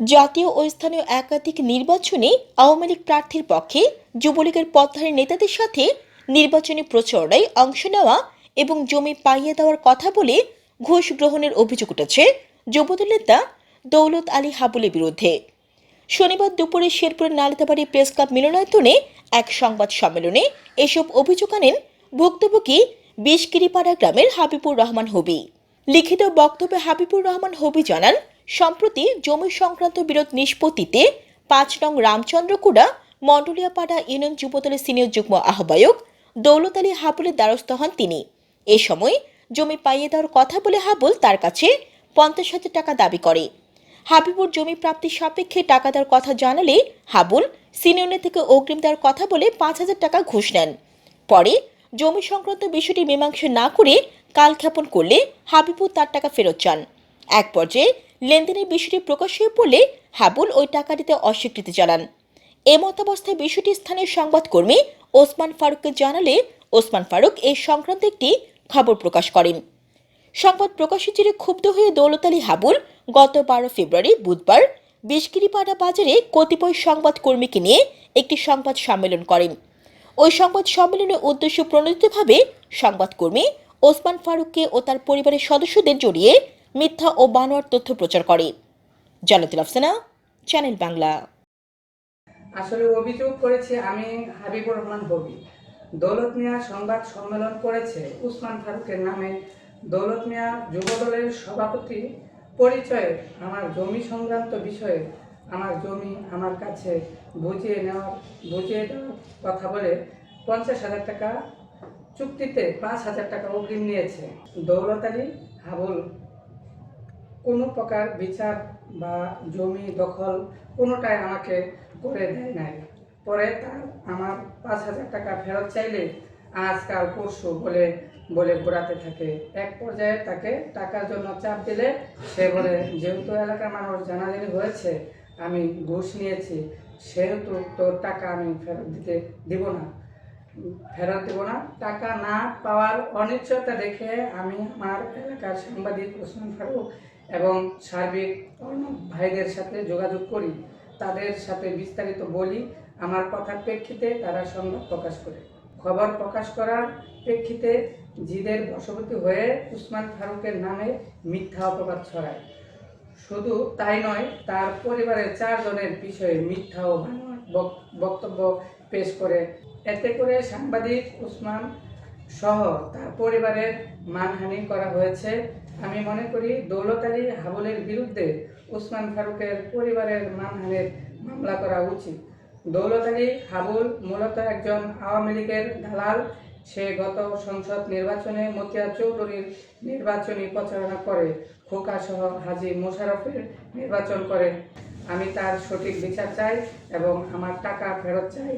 জাতীয় ও স্থানীয় একাধিক নির্বাচনে আওয়ামী লীগ প্রার্থীর পক্ষে যুবলীগের পথধারী নেতাদের সাথে নির্বাচনী প্রচারণায় অংশ নেওয়া এবং জমি পাইয়ে দেওয়ার কথা বলে ঘুষ গ্রহণের অভিযোগ উঠেছে যুবদল নেতা দৌলত আলী হাবুলের বিরুদ্ধে। শনিবার দুপুরে শেরপুরের নালিতাবাড়ি প্রেস ক্লাব মিলনায়তনে এক সংবাদ সম্মেলনে এসব অভিযোগ আনেন ভুক্তভোগী বিষগিরিপাড়া গ্রামের হাবিবুর রহমান হবি। লিখিত বক্তব্যে হাবিবুর রহমান হবি জানান সম্প্রতি জমি সংক্রান্ত বিরোধ নিষ্পত্তিতে পাঁচ নং রামচন্দ্রকুড়া মন্ডলিয়াপাড়া ইউনিয়ন যুবদলের সিনিয়র যুগ্ম আহ্বায়ক দৌলত আলী হাবুলের দ্বারস্থ হন তিনি। এ সময় জমি পাইয়ে দেওয়ার কথা বলে হাবুল তার কাছে পঞ্চাশ হাজার টাকা দাবি করে। হাবিবুর জমি প্রাপ্তির সাপেক্ষে টাকা দেওয়ার কথা জানালে হাবুল সিনিয়র থেকে অগ্রিম দেওয়ার কথা বলে পাঁচ হাজার টাকা ঘুষ নেন। পরে জমি সংক্রান্ত বিষয়টি মীমাংসা না করে কালক্ষেপণ করলে হাবিবুর তার টাকা ফেরত চান। এক পর্যায়ে লেনদেনের বিষয়টি প্রকাশ হয়ে পড়লে হাবুল ওই টাকা দিতে অস্বীকৃতি জানান। এ মতাবস্থায় বিষয়টি স্থানীয় সংবাদকর্মী ওসমান ফারুককে জানালে ওসমান ফারুক এ সংক্রান্ত একটি খবর প্রকাশ করেন। সংবাদ প্রকাশের জেরে ক্ষুব্ধ হয়ে দৌলত আলী হাবুল গত বারো ফেব্রুয়ারি বুধবার বিশগিরিপাড়া বাজারে কতিপয় সংবাদকর্মীকে নিয়ে একটি সংবাদ সম্মেলন করেন। ওই সংবাদ সম্মেলনের উদ্দেশ্য প্রণোদিতভাবে সংবাদকর্মী ওসমান ফারুককে ও তার পরিবারের সদস্যদের জড়িয়ে মিথ্যা ও বানোয়ার তথ্য প্রচার করে। জানাতুল আফসানা চ্যানেল বাংলা আসলে অভিযোগ করেছে আমি হাবিবুর রহমান হবি। দৌলত মিয়া সংবাদ সম্মেলন করেছে উসমান ফারুকের নামে। দৌলত মিয়া যুবদলের সভাপতি। পরিচয়ে আমার জমি সংক্রান্ত বিষয়ে। আমার জমি আমার কাছে বুঝিয়ে নেওয়ার বুঝিয়ে দেওয়ার কথা বলে পঞ্চাশ হাজার টাকা চুক্তিতে পাঁচ হাজার টাকা অগ্রিম নিয়েছে। দৌলত আলী হাবুল কোনো প্রকার বিচার বা জমি দখল কোনোটাই আমাকে করে দেয় নাই। পরে তার আমার পাঁচ হাজার টাকা ফেরত চাইলে আজকাল পরশু বলে বলে ঘোরাতে থাকে। এক পর্যায়ে তাকে টাকার জন্য চাপ দিলে সে বলে, যেহেতু এলাকার মানুষ জানাজানি হয়েছে, আমি ঘুষ নিয়েছি, সেহেতু তোর টাকা আমি ফেরত দিতে দিব না। ফেরত দেব না। টাকা না পাওয়ার অনিশ্চয়তা দেখে আমি আমার এলাকার সাংবাদিক ওসমান ফারুক এবং সার্বিক ভাইদের সাথে যোগাযোগ করি, তাদের সাথে বিস্তারিত বলি, আমার কথার প্রেক্ষিতে তারা সংবাদ প্রকাশ করে। খবর প্রকাশ করার প্রেক্ষিতে জিদের বশবর্তী হয়ে উসমান ফারুকের নামে মিথ্যা অপবাদ ছড়ায়। শুধু তাই নয়, তার পরিবারের চারজনের বিষয়ে মিথ্যা ও বক- বক্তব্য পেশ করে। এতে করে সাংবাদিক উসমান সহ তার পরিবারের মানহানি করা হয়েছে। আমি মনে করি দৌলত আলী হাবুলের বিরুদ্ধে উসমান ফারুকের পরিবারের মানহানির মামলা করা উচিত। দৌলত আলী হাবুল মূলত একজন আওয়ামী লীগের দালাল। সে গত সংসদ নির্বাচনে মতিয়া চৌধুরীর নির্বাচনী প্রচারণা করে খোকা সহ হাজি মোশারফের নির্বাচন করে। আমি তার সঠিক বিচার চাই এবং আমার টাকা ফেরত চাই।